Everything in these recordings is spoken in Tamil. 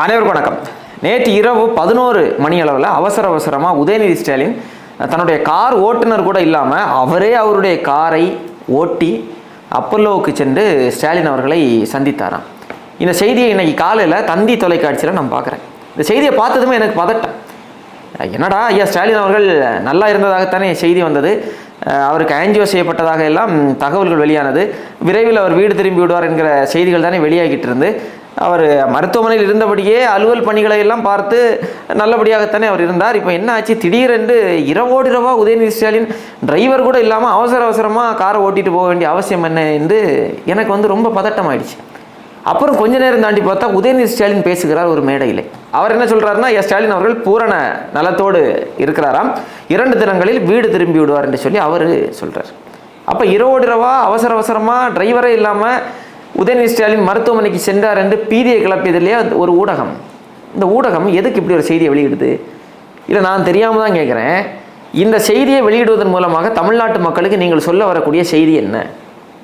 அனைவருக்கும் வணக்கம். நேற்று இரவு பதினோரு மணி அளவில் அவசர அவசரமாக உதயநிதி ஸ்டாலின் தன்னுடைய கார் ஓட்டுநர் கூட இல்லாமல் அவரே அவருடைய காரை ஓட்டி அப்பல்லோவுக்கு சென்று ஸ்டாலின் அவர்களை சந்தித்தாராம். இந்த செய்தியை இன்றைக்கி காலையில் தந்தி தொலைக்காட்சியில் நான் பார்க்குறேன். இந்த செய்தியை பார்த்ததுமே எனக்கு பதட்டம். என்னடா ஐயா ஸ்டாலின் அவர்கள் நல்லா இருந்ததாகத்தானே செய்தி வந்தது. அவருக்கு ஆன்ஜியோ செய்யப்பட்டதாக எல்லாம் தகவல்கள் வெளியானது. விரைவில் அவர் வீடு திரும்பி விடுவார் என்கிற செய்திகள் தானே வெளியாகிட்டு இருந்து. அவர் மருத்துவமனையில் இருந்தபடியே அலுவல் பணிகளை எல்லாம் பார்த்து நல்லபடியாகத்தானே அவர் இருந்தார். இப்போ என்ன ஆச்சு? திடீரென்று இரவோடு இரவா உதயநிதி ஸ்டாலின் டிரைவர் கூட இல்லாமல் அவசர அவசரமாக காரை ஓட்டிட்டு போக வேண்டிய அவசியம் என்ன என்று எனக்கு வந்து ரொம்ப பதட்டம் ஆயிடுச்சு அப்புறம் கொஞ்ச நேரம் தாண்டி பார்த்தா உதயநிதி ஸ்டாலின் பேசுகிறார் ஒரு மேடையில். அவர் என்ன சொல்கிறாருன்னா எஸ் ஸ்டாலின் அவர்கள் பூரண நலத்தோடு இருக்கிறாராம். இரண்டு தினங்களில் வீடு திரும்பி விடுவார் என்று சொல்லி அவர் சொல்கிறார் அப்போ இரவோடு இரவா அவசர அவசரமாக டிரைவரே இல்லாமல் உதயநிதி ஸ்டாலின் மருத்துவமனைக்கு சென்றார் என்று பீதியை கிளப்பியது இல்லையா? ஒரு ஊடகம். இந்த ஊடகம் எதுக்கு இப்படி ஒரு செய்தியை வெளியிடுது? இல்லை நான் தெரியாமல் தான் கேட்குறேன். இந்த செய்தியை வெளியிடுவதன் மூலமாக தமிழ்நாட்டு மக்களுக்கு நீங்கள் சொல்ல வரக்கூடிய செய்தி என்ன?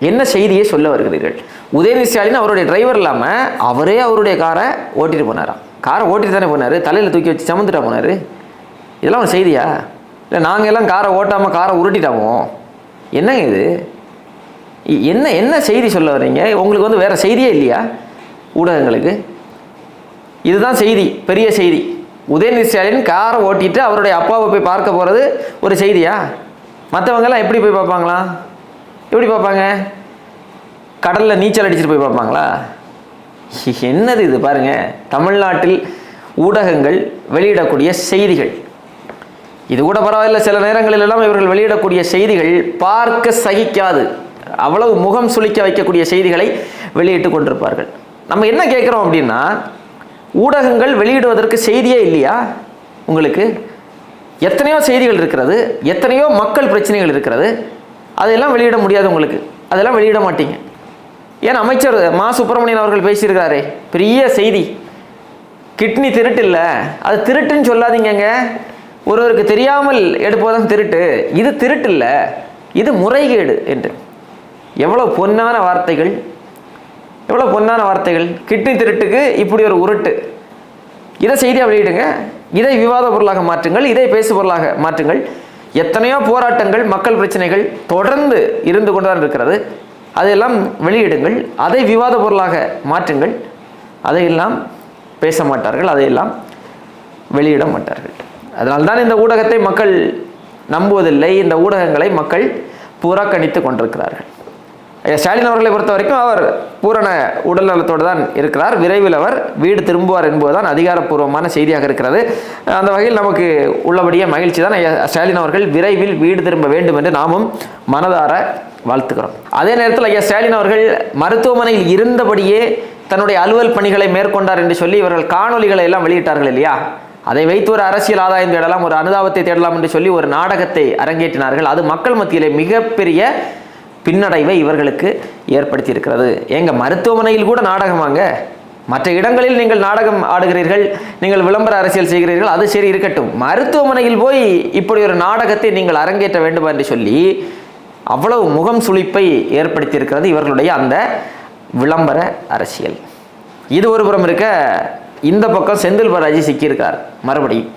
என்ன செய்தியை சொல்ல வருகிறீர்கள்? உதயநிதி ஸ்டாலின் அவருடைய டிரைவர் இல்லாமல் அவரே அவருடைய காரை ஓட்டிட்டு போனாராம். காரை ஓட்டிட்டு தானே போனார்? தலையில் தூக்கி வச்சு சமந்துட்டா போனார்? இதெல்லாம் ஒரு செய்தியா? இல்லை நாங்கள் எல்லாம் காரை ஓட்டாமல் காரை உருட்டிட்டாவோம் என்னங்க இது? என்ன என்ன செய்தி சொல்ல வரீங்க உங்களுக்கு வந்து வேறு செய்தியே இல்லையா? ஊடகங்களுக்கு? இதுதான் செய்தி பெரிய செய்தி. உதயநிதி ஸ்டாலின் காரை ஓட்டிட்டு அவருடைய அப்பாவை போய் பார்க்க போகிறது ஒரு செய்தியா? மற்றவங்கெல்லாம் எப்படி போய் பார்ப்பாங்களா? எப்படி பார்ப்பாங்க? கடலில் நீச்சல் அடிச்சுட்டு போய் பார்ப்பாங்களா? என்னது இது பாருங்க. தமிழ்நாட்டில் ஊடகங்கள் வெளியிடக்கூடிய செய்திகள். இது கூட பரவாயில்ல சில நேரங்களில் எல்லாம் இவர்கள் வெளியிடக்கூடிய செய்திகள் பார்க்க சகிக்காது. அவ்வளவு முகம் சுளிக்க வைக்கக்கூடிய செய்திகளை வெளியிட்டு கொண்டிருப்பார்கள். நம்ம என்ன கேட்குறோம் அப்படின்னா ஊடகங்கள் வெளியிடுவதற்கு செய்தியே இல்லையா? உங்களுக்கு எத்தனையோ செய்திகள் இருக்கிறது எத்தனையோ மக்கள் பிரச்சனைகள் இருக்கிறது அதையெல்லாம் வெளியிட முடியாது உங்களுக்கு. அதெல்லாம் வெளியிட மாட்டீங்க. ஏன் அமைச்சர் மா. சுப்பிரமணியன் அவர்கள் பேசியிருக்காரே பெரிய செய்தி. கிட்னி திருட்டு இல்லை. அது திருட்டுன்னு சொல்லாதீங்கங்க. ஒருவருக்கு தெரியாமல் எடுப்பதுதான் திருட்டு. இது திருட்டு இல்லை. இது முறைகேடு என்று. எவ்வளோ பொன்னான வார்த்தைகள்? எவ்வளோ பொன்னான வார்த்தைகள்? கிட்னி திருட்டுக்கு இப்படி ஒரு உருட்டு. இதை செய்தியாக வெளியிடுங்க. இதை விவாத பொருளாக மாற்றுங்கள் இதை பேசு பொருளாக மாற்றுங்கள். எத்தனையோ போராட்டங்கள் மக்கள் பிரச்சனைகள் தொடர்ந்து இருந்து கொண்டுதான் இருக்கிறது. அதையெல்லாம் வெளியிடுங்கள் அதை விவாத பொருளாக மாற்றுங்கள். அதையெல்லாம் பேச மாட்டார்கள் அதையெல்லாம் வெளியிட மாட்டார்கள். அதனால்தான் இந்த ஊடகத்தை மக்கள் நம்புவதில்லை இந்த ஊடகங்களை மக்கள் புறக்கணித்து கொண்டிருக்கிறார்கள். ஸ்டாலின் அவர்களை பொறுத்த வரைக்கும் அவர் பூரண உடல் நலத்தோடு தான் இருக்கிறார். விரைவில் அவர் வீடு திரும்புவார் என்பதுதான் அதிகாரப்பூர்வமான செய்தியாக இருக்கிறது. அந்த வகையில் நமக்கு உள்ளபடியே மகிழ்ச்சி தான். ஐயா ஸ்டாலின் அவர்கள் விரைவில் வீடு திரும்ப வேண்டும் என்று நாமும் மனதார வாழ்த்துக்கிறோம் அதே நேரத்தில் ஐயா ஸ்டாலின் அவர்கள் மருத்துவமனையில் இருந்தபடியே தன்னுடைய அலுவல் பணிகளை மேற்கொண்டார் என்று சொல்லி இவர்கள் காணொலிகளை எல்லாம் வெளியிட்டார்கள் இல்லையா? அதை வைத்து ஒரு அரசியல் ஆதாயம் தேடலாம் ஒரு அனுதாபத்தை தேடலாம் என்று சொல்லி ஒரு நாடகத்தை அரங்கேற்றினார்கள். அது மக்கள் மத்தியிலே மிகப்பெரிய பின்னடைவை இவர்களுக்கு ஏற்படுத்தியிருக்கிறது. எங்க மருத்துவமனையில் கூட நாடகமாங்க மற்ற இடங்களில் நீங்கள் நாடகம் ஆடுகிறீர்கள் நீங்கள் விளம்பர அரசியல் செய்கிறீர்கள் அது சரி இருக்கட்டும். மருத்துவமனையில் போய் இப்படி ஒரு நாடகத்தை நீங்கள் அரங்கேற்ற வேண்டும் என்று சொல்லி அவ்வளவு முகம் சுழிப்பை ஏற்படுத்தியிருக்கிறது இவர்களுடைய அந்த விளம்பர அரசியல். இது ஒரு புறம் இருக்க இந்த பக்கம் செந்தில் பாலாஜி சிக்கியிருக்கார் மறுபடியும்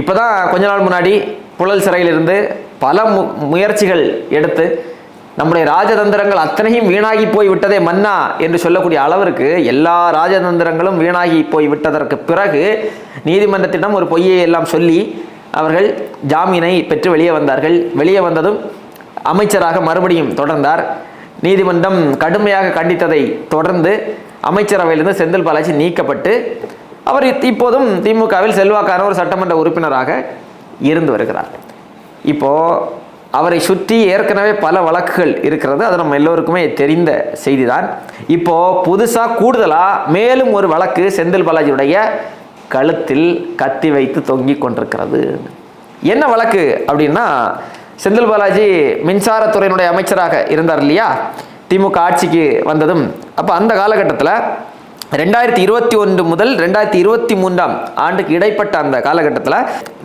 இப்போதான் கொஞ்ச நாள் முன்னாடி புழல் சிறையிலிருந்து பல மு முயற்சிகள் எடுத்து நம்முடைய ராஜதந்திரங்கள் அத்தனையும் வீணாகி போய் விட்டதே மன்னா என்று சொல்லக்கூடிய அளவிற்கு எல்லா ராஜதந்திரங்களும் வீணாகி போய் விட்டதற்கு பிறகு நீதிமன்றத்திடம் ஒரு பொய்யை எல்லாம் சொல்லி அவர்கள் ஜாமீனை பெற்று வெளியே வந்தார்கள். வெளியே வந்ததும் அமைச்சராக மறுபடியும் தொடர்ந்தார். நீதிமன்றம் கடுமையாக கண்டித்ததை தொடர்ந்து அமைச்சரவையிலிருந்து செந்தில் பாலாஜி நீக்கப்பட்டு அவர் இப்போதும் திமுகவில் செல்வாக்கான ஒரு சட்டமன்ற உறுப்பினராக இருந்து வருகிறார். இப்போது அவரை சுற்றி ஏற்கனவே பல வழக்குகள் இருக்கிறது. அது நம்ம எல்லோருக்குமே தெரிந்த செய்தி தான் இப்போது புதுசாக கூடுதலாக மேலும் ஒரு வழக்கு செந்தில் பாலாஜியுடைய கழுத்தில் கத்தி வைத்து தொங்கி கொண்டிருக்கிறது. என்ன வழக்கு அப்படின்னா செந்தில் பாலாஜி மின்சாரத்துறையினுடைய அமைச்சராக இருந்தார் இல்லையா? திமுக ஆட்சிக்கு வந்ததும். அப்போ அந்த காலகட்டத்தில் ரெண்டாயிரத்தி இருபத்தி ஒன்று முதல் ரெண்டாயிரத்தி இருபத்தி மூன்றாம் ஆண்டுக்கு இடைப்பட்ட அந்த காலகட்டத்தில்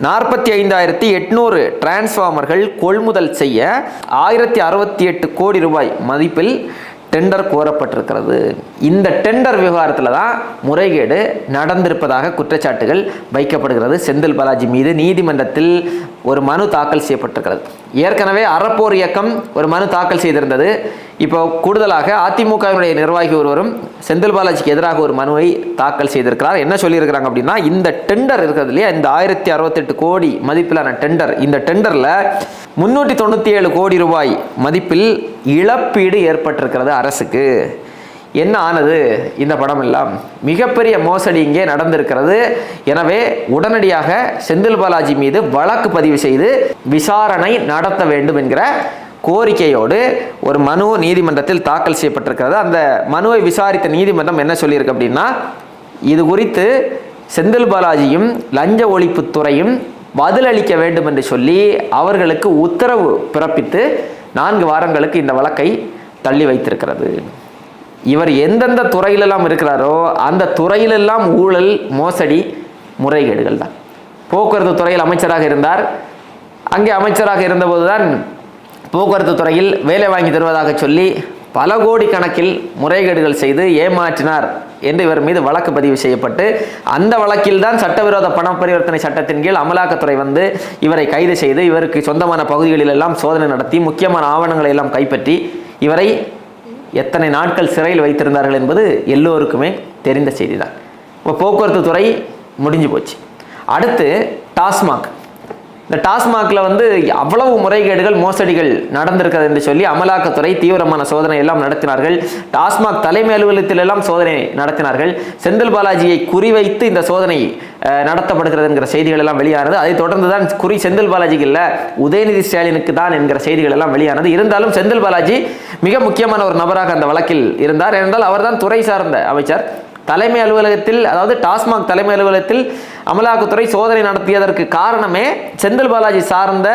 நாற்பத்தி ஐந்தாயிரத்தி எட்நூறு டிரான்ஸ்ஃபார்மர்கள் கொள்முதல் செய்ய ஆயிரத்தி அறுபத்தி எட்டு கோடி ரூபாய் மதிப்பில் டெண்டர் கோரப்பட்டிருக்கிறது. இந்த டெண்டர் விவகாரத்தில் தான் முறைகேடு நடந்திருப்பதாக குற்றச்சாட்டுகள் வைக்கப்படுகிறது. செந்தில் பாலாஜி மீது நீதிமன்றத்தில் ஒரு மனு தாக்கல் செய்யப்பட்டிருக்கிறது. ஏற்கனவே அறப்போர் இயக்கம் ஒரு மனு தாக்கல் செய்திருந்தது. இப்போ கூடுதலாக அதிமுகவினுடைய நிர்வாகி ஒருவரும் செந்தில் பாலாஜிக்கு எதிராக ஒரு மனுவை தாக்கல் செய்திருக்கிறார். என்ன சொல்லியிருக்கிறாங்க அப்படின்னா இந்த டெண்டர் இருக்கிறது இல்லையா? இந்த ஆயிரத்தி அறுபத்தெட்டு கோடி மதிப்பிலான டெண்டர் இந்த டெண்டரில் முன்னூற்றி தொண்ணூற்றி ஏழு கோடி ரூபாய் மதிப்பில் இழப்பீடு ஏற்பட்டிருக்கிறது அரசுக்கு. என்ன ஆனது? இந்த படம் எல்லாம் மிகப்பெரிய மோசடி இங்கே நடந்திருக்கிறது. எனவே உடனடியாக செந்தில் பாலாஜி மீது வழக்கு பதிவு செய்து விசாரணை நடத்த வேண்டும் என்கிற கோரிக்கையோடு ஒரு மனு நீதிமன்றத்தில் தாக்கல் செய்யப்பட்டிருக்கிறது. அந்த மனுவை விசாரித்த நீதிமன்றம் என்ன சொல்லியிருக்கு அப்படின்னா இது குறித்து செந்தில் பாலாஜியும் லஞ்ச ஒழிப்புத்துறையும் பதிலளிக்க வேண்டும் என்று சொல்லி அவர்களுக்கு உத்தரவு பிறப்பித்து நான்கு வாரங்களுக்கு இந்த வழக்கை தள்ளி வைத்திருக்கிறது. இவர் எந்தெந்த துறையிலெல்லாம் இருக்கிறாரோ அந்த துறையிலெல்லாம் ஊழல் மோசடி முறைகேடுகள் தான். போக்குவரத்து துறையில் அமைச்சராக இருந்தார். அங்கே அமைச்சராக இருந்தபோதுதான் போக்குவரத்து துறையில் வேலை வாங்கி தருவதாக சொல்லி பல கோடி கணக்கில் முறைகேடுகள் செய்து ஏமாற்றினார் என்று இவர் மீது வழக்கு பதிவு செய்யப்பட்டு அந்த வழக்கில் தான் சட்டவிரோத பண பரிவர்த்தனை சட்டத்தின் கீழ் அமலாக்கத்துறை வந்து இவரை கைது செய்து இவருக்கு சொந்தமான பகுதிகளில் எல்லாம் சோதனை நடத்தி முக்கியமான ஆவணங்களை எல்லாம் கைப்பற்றி இவரை எத்தனை நாட்கள் சிறையில் வைத்திருந்தார்கள் என்பது எல்லோருக்குமே தெரிந்த செய்தி தான் இப்போ போக்குவரத்து துறை முடிஞ்சு போச்சு. அடுத்து டாஸ்மாக். இந்த டாஸ்மாகில் வந்து அவ்வளவு முறைகேடுகள் மோசடிகள் நடந்திருக்கிறது என்று சொல்லி அமலாக்கத்துறை தீவிரமான சோதனை எல்லாம் நடத்தினார்கள். டாஸ்மாக் தலைமை அலுவலகத்தில் எல்லாம் சோதனை நடத்தினார்கள். செந்தில் பாலாஜியை குறிவைத்து இந்த சோதனை நடத்தப்படுகிறது என்கிற செய்திகள் எல்லாம் வெளியானது. அதைத் தொடர்ந்து தான் குறி செந்தில் பாலாஜிக்கு இல்லை உதயநிதி ஸ்டாலினுக்கு தான் என்கிற செய்திகள் எல்லாம் வெளியானது. இருந்தாலும் செந்தில் பாலாஜி மிக முக்கியமான ஒரு நபராக அந்த வழக்கில் இருந்தார். ஏனென்றால் அவர்தான் துறை சார்ந்த அமைச்சர். தலைமை அலுவலகத்தில் அதாவது டாஸ்மாக் தலைமை அலுவலகத்தில் அமலாக்கத்துறை சோதனை நடத்தியதற்கு காரணமே செந்தில் பாலாஜி சார்ந்த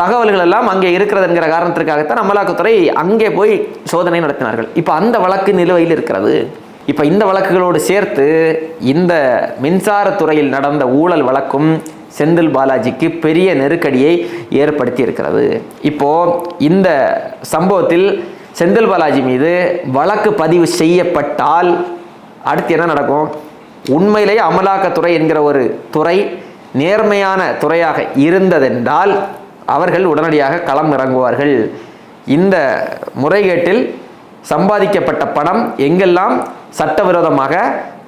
தகவல்கள் எல்லாம் அங்கே இருக்கிறது என்கிற காரணத்திற்காகத்தான் அமலாக்கத்துறை அங்கே போய் சோதனை நடத்தினார்கள். இப்போ அந்த வழக்கு நிலுவையில் இருக்கிறது. இப்போ இந்த வழக்குகளோடு சேர்த்து இந்த மின்சாரத்துறையில் நடந்த ஊழல் வழக்கும் செந்தில் பாலாஜிக்கு பெரிய நெருக்கடியை ஏற்படுத்தி இருக்கிறது இப்போ இந்த சம்பவத்தில் செந்தில் பாலாஜி மீது வழக்கு பதிவு செய்யப்பட்டால் அடுத்து என்ன நடக்கும்? உண்மையிலேயே அமலாக்கத்துறை என்கிற ஒரு துறை நேர்மையான துறையாக இருந்ததென்றால் அவர்கள் உடனடியாக களம் இறங்குவார்கள். இந்த முறைகேட்டில் சம்பாதிக்கப்பட்ட பணம் எங்கெல்லாம் சட்டவிரோதமாக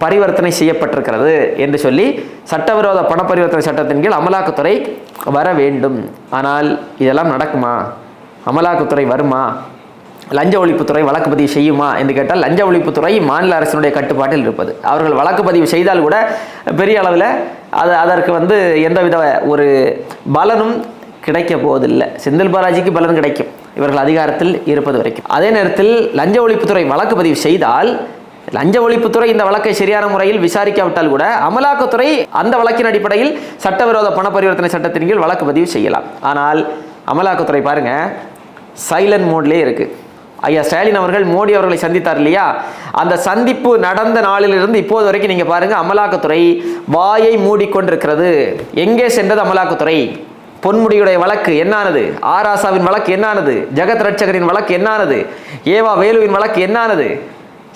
பரிவர்த்தனை செய்யப்பட்டிருக்கிறது என்று சொல்லி சட்டவிரோத பண பரிவர்த்தனை சட்டத்தின் கீழ் அமலாக்கத்துறை வர வேண்டும். ஆனால் இதெல்லாம் நடக்குமா? அமலாக்கத்துறை வருமா? லஞ்ச ஒழிப்புத்துறை வழக்கு பதிவு செய்யுமா என்று கேட்டால் லஞ்ச ஒழிப்புத்துறை மாநில அரசினுடைய கட்டுப்பாட்டில் இருப்பது. அவர்கள் வழக்கு பதிவு செய்தால் கூட பெரிய அளவில் அது அதற்கு வந்து எந்தவித ஒரு பலனும் கிடைக்க போவதில்லை. செந்தில் பாலாஜிக்கு பலன் கிடைக்கும். இவர்கள் அதிகாரத்தில் இருப்பது வரைக்கும். அதே நேரத்தில் லஞ்ச ஒழிப்புத்துறை வழக்கு பதிவு செய்தால் லஞ்ச ஒழிப்புத்துறை இந்த வழக்கை சரியான முறையில் விசாரிக்காவிட்டால் கூட அமலாக்கத்துறை அந்த வழக்கின் அடிப்படையில் சட்டவிரோத பண பரிவர்த்தனை சட்டத்தின் கீழ் வழக்கு பதிவு செய்யலாம். ஆனால் அமலாக்கத்துறை பாருங்க சைலண்ட் மோட்லேயே இருக்குது ஐயா ஸ்டாலின் அவர்கள் மோடி அவர்களை சந்தித்தார் இல்லையா? அந்த சந்திப்பு நடந்த நாளிலிருந்து இப்போது வரைக்கும் நீங்கள் பாருங்கள் அமலாக்கத்துறை வாயை மூடிக்கொண்டிருக்கிறது. எங்கே சென்றது அமலாக்கத்துறை? பொன்முடியுடைய வழக்கு என்னானது? ஆராசாவின் வழக்கு என்னானது? ஜெகத் ரட்சகரின் வழக்கு என்னானது? ஏவா வேலுவின் வழக்கு என்னானது?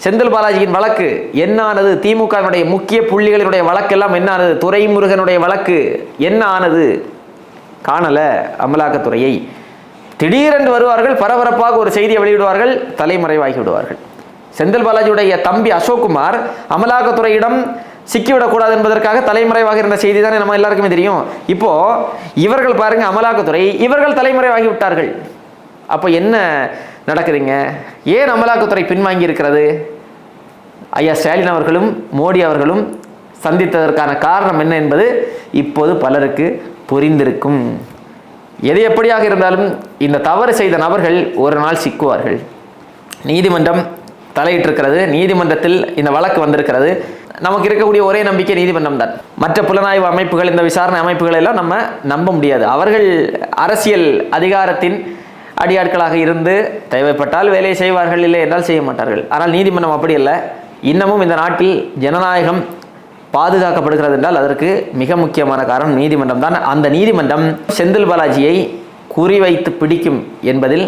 செந்தில் பாலாஜியின் வழக்கு என்னானது? திமுகவினுடைய முக்கிய புள்ளிகளினுடைய வழக்கெல்லாம் என்னானது? துரைமுருகனுடைய வழக்கு என்ன ஆனது காணல அமலாக்கத்துறையை. திடீரென்று வருவார்கள் பரபரப்பாக ஒரு செய்தியை வெளியிடுவார்கள் தலைமறைவாகி விடுவார்கள். செந்தில் பாலாஜியுடைய தம்பி அசோக்குமார் அமலாக்கத்துறையிடம் சிக்கிவிடக்கூடாது என்பதற்காக தலைமறைவாக இருந்த செய்தி தானே நம்ம எல்லாருக்குமே தெரியும். இப்போ இவர்கள் பாருங்க அமலாக்கத்துறை இவர்கள் தலைமறைவாகி விட்டார்கள். அப்போ என்ன நடக்குதுங்க? ஏன் அமலாக்கத்துறை பின்வாங்கி இருக்கிறது? ஐயா ஸ்டாலின் அவர்களும் மோடி அவர்களும் சந்தித்ததற்கான காரணம் என்ன என்பது இப்போது பலருக்கு புரிந்திருக்கும். எது எப்படியாக இருந்தாலும் இந்த தவறு செய்த நபர்கள் ஒரு நாள் சிக்குவார்கள். நீதிமன்றம் தலையிட்டிருக்கிறது. நீதிமன்றத்தில் இந்த வழக்கு வந்திருக்கிறது. நமக்கு இருக்கக்கூடிய ஒரே நம்பிக்கை நீதிமன்றம் தான். மற்ற புலனாய்வு அமைப்புகள் இந்த விசாரணை அமைப்புகள் எல்லாம் நம்ம நம்ப முடியாது. அவர்கள் அரசியல் அதிகாரத்தின் அடியாட்களாக இருந்து தேவைப்பட்டால் வேலையை செய்வார்கள் இல்லை என்றால் செய்ய மாட்டார்கள். ஆனால் நீதிமன்றம் அப்படி இல்லை இன்னமும் இந்த நாட்டில் ஜனநாயகம் பாதுகாக்கப்படுகிறது என்றால் அதற்கு மிக முக்கியமான காரணம் நீதிமன்றம் தான். அந்த நீதிமன்றம் செந்தில் பாலாஜியை குறிவைத்து பிடிக்கும் என்பதில்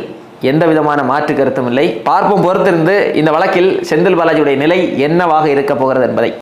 எந்த விதமான மாற்று கருத்தும் இல்லை. பார்ப்போம் பொறுத்திருந்து இந்த வழக்கில் செந்தில் பாலாஜியுடைய நிலை என்னவாக இருக்கப் போகிறது என்பதை.